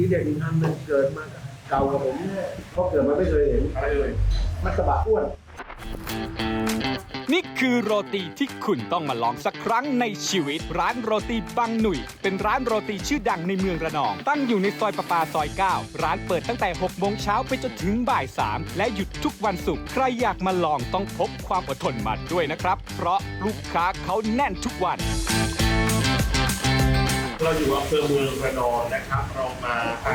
ทีเด็ดอีกอันหนึ่งเกิดมาเก่ากว่าผมเนี่ยเพราะเกิดมาไม่เคยเห็นอะไรเลย มัตตบะอ้วน นี่คือโรตีที่คุณต้องมาลองสักครั้งในชีวิต ร้านโรตีบังหนุ่ย เป็นร้านโรตีชื่อดังในเมืองระนอง ตั้งอยู่ในซอยประปาซอย 9 ร้านเปิดตั้งแต่6โมงเช้าไปจนถึงบ่าย 3 และหยุดทุกวันศุกร์ใครอยากมาลองต้องพกความอดทนมาด้วยนะครับ เพราะลูกค้าเขาแน่นทุกวัน เราอยู่อำเภอเมืองระนองนะครับเรามาหา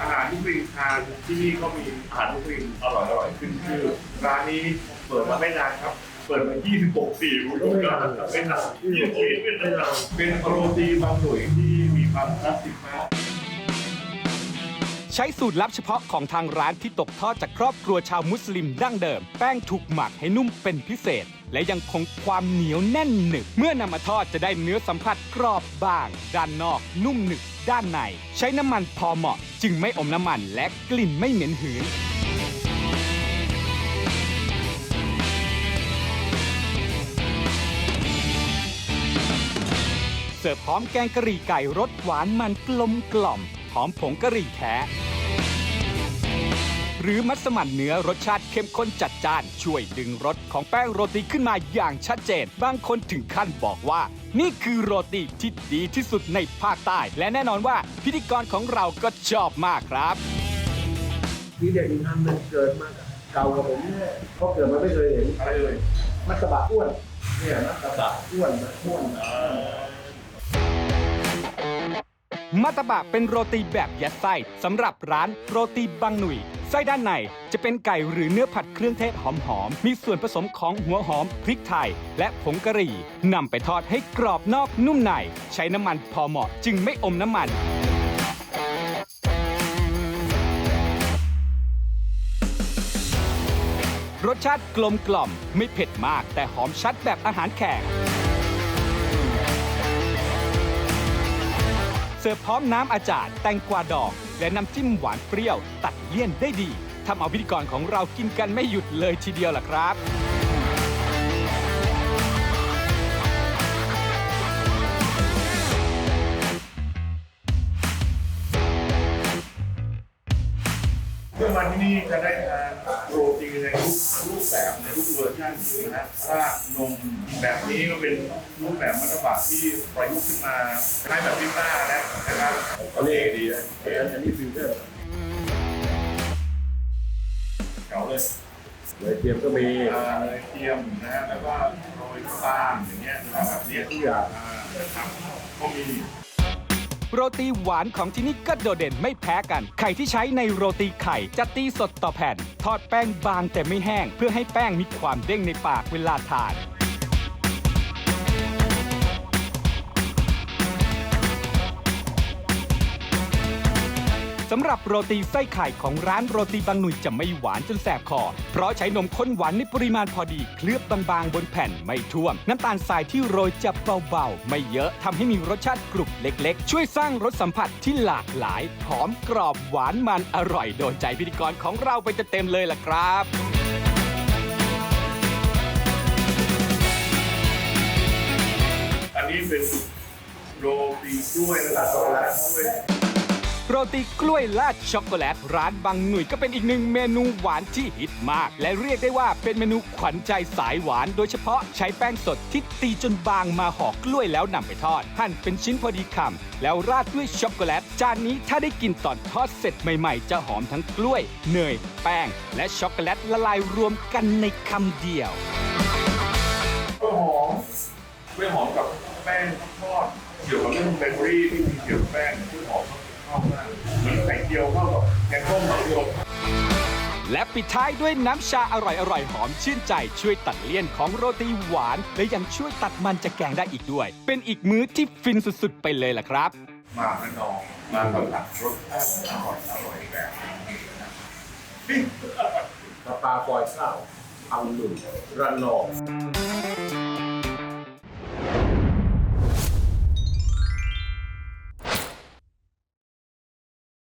อาหารที่ริมทานที่นี่ก็มีอาหารทุกริมอร่อยอร่อยๆขึ้นชื่อร้านนี้เปิดมาไม่นานครับ เปิดมา 26 ปีคุณผู้ชมครับไม่นาน26ปีไม่นานเป็นโรตีบางหน่วยที่มีความคลาสสิกมาก ใช้สูตรลับเฉพาะของทางร้านที่ตกทอดจากครอบครัวชาวมุสลิมดั้งเดิม แป้งถูกหมักให้นุ่มเป็นพิเศษ และยังคงความเหนียวแน่นหนึบเมื่อนำมาทอดจะได้เนื้อสัมผัสกรอบบาง ด้านนอก นุ่มหนึบด้านใน ใช้น้ำมันพอเหมาะ จึงไม่อมน้ำมันและกลิ่นไม่เหม็นหืนเสิร์ฟพร้อมแกงกะหรี่ไก่รสหวานมันกลมกล่อม หอมผงกะหรี่แท้ หรือมัสมั่นเนื้อรสชาติเข้มข้นจัดจ้าน ช่วยดึงรสของแป้งโรตีขึ้นมาอย่างชัดเจน บางคนถึงขั้นบอกว่า นี่คือโรตีที่ดีที่สุดในภาคใต้ และแน่นอนว่าพิธีกรของเราก็ชอบมากครับ ทีเด็ดอีกอันหนึงเกิดมาเก่ากว่าผมเนี่ยเพราะเกิดมาไม่เคยเห็นอะไรเลยมัตตบะอ้วนเนี่ยมัตตบะอ้วนนะอ้วนนะ มัตตบะเป็นโรตีแบบยัดไส้สำหรับร้านโรตีบังหนุ่ยไส้ด้านในจะเป็นไก่หรือเนื้อผัดเครื่องเทศหอมๆ มีส่วนผสมของหัวหอมพริกไทย และผงกะหรี่นำไปทอดให้กรอบนอกนุ่มใน ใช้น้ำมันพอเหมาะจึงไม่อมน้ำมันรสชาติกลมกล่อม ไม่เผ็ดมากแต่หอมชัดแบบอาหารแขก สิร์ฟพร้อมน้ำอาจารย์แตงกวาดอก และน้ำจิ้มหวานเปรี้ยว ตัดเลี่ยนได้ดีทำเอาพิธีกรของเรากินกันไม่หยุดเลยทีเดียวล่ะครับ เมื่อมาที่นี่จะได้ทานโรตีในทุกรูปแบบในทุกเวอร์ชันนะฮะราดนมแบบนี้ก็เป็นรูปแบบมัตตบะที่ประยุกต์ขึ้นมาคล้ายแบบพิซซ่าแล้วนะครับก็เล่ดีนะอันนี้ฟิวเจอร์เก๋าเลยเลยเทียมก็มีเลยเทียมนะฮะแล้วก็โรยน้ำตาลอย่างเงี้ยนะครับแบบเนี้ยทุกอย่างอ่าครับก็มี โรตีหวานของที่นี่ก็โดดเด่นไม่แพ้กัน ไข่ที่ใช้ในโรตีไข่จะตีสดต่อแผ่น ทอดแป้งบางแต่ไม่แห้ง เพื่อให้แป้งมีความเด้งในปากเวลาทาน สำหรับโรตีไส้ไข่ของร้านโรตีบางหนุ่ยจะไม่หวานจนแสบคอ เพราะใช้นมข้นหวานในปริมาณพอดี เคลือบบางๆบนแผ่นไม่ท่วม น้ำตาลทรายที่โรยจะเบาๆ ไม่เยอะทำให้มีรสชาติกรุบเล็กๆ ช่วยสร้างรสสัมผัสที่หลากหลาย หอมกรอบหวานมันอร่อยโดนใจพิธีกรของเราไปเต็มเลยล่ะครับอันนี้เป็นโรตีกล้วยนะครับช็อกโกแลตด้วย โรตีกล้วยราดช็อกโกแลตร้านบางหนุ่ยก็เป็นอีกหนึ่งเมนูหวานที่ฮิตมาก และเรียกได้ว่าเป็นเมนูขวัญใจสายหวาน โดยเฉพาะใช้แป้งสดที่ตีจนบางมาห่อกล้วยแล้วนำไปทอด หั่นเป็นชิ้นพอดีคำแล้วราดด้วยช็อกโกแลต จานนี้ถ้าได้กินตอนทอดเสร็จใหม่ๆ จะหอมทั้งกล้วยเนยแป้ง และช็อกโกแลตละลายรวมกันในคำเดียวก็หอมไม่หอมกับแป้งทอดเกี่ยวกับเรื่องเบเกอรี่ที่มีเกี่ยวกับแป้งที่หอม เข้ามาเหมือนไข่เจียวเข้ากับแกงส้มคุณผู้ชมและปิดท้ายด้วยน้ำชาอร่อยๆหอมชื่นใจช่วยตัดเลี่ยนของโรตีหวาน และยังช่วยตัดมันจากแกงได้อีกด้วย เป็นอีกมื้อที่ฟินสุดๆ ไปเลยล่ะครับ มาขนองมาสัมผัสรสชาติอร่อยอร่อยแบบนี้นะปิ้งปลาปล่อยข้าวเอาหนุ่มระนอง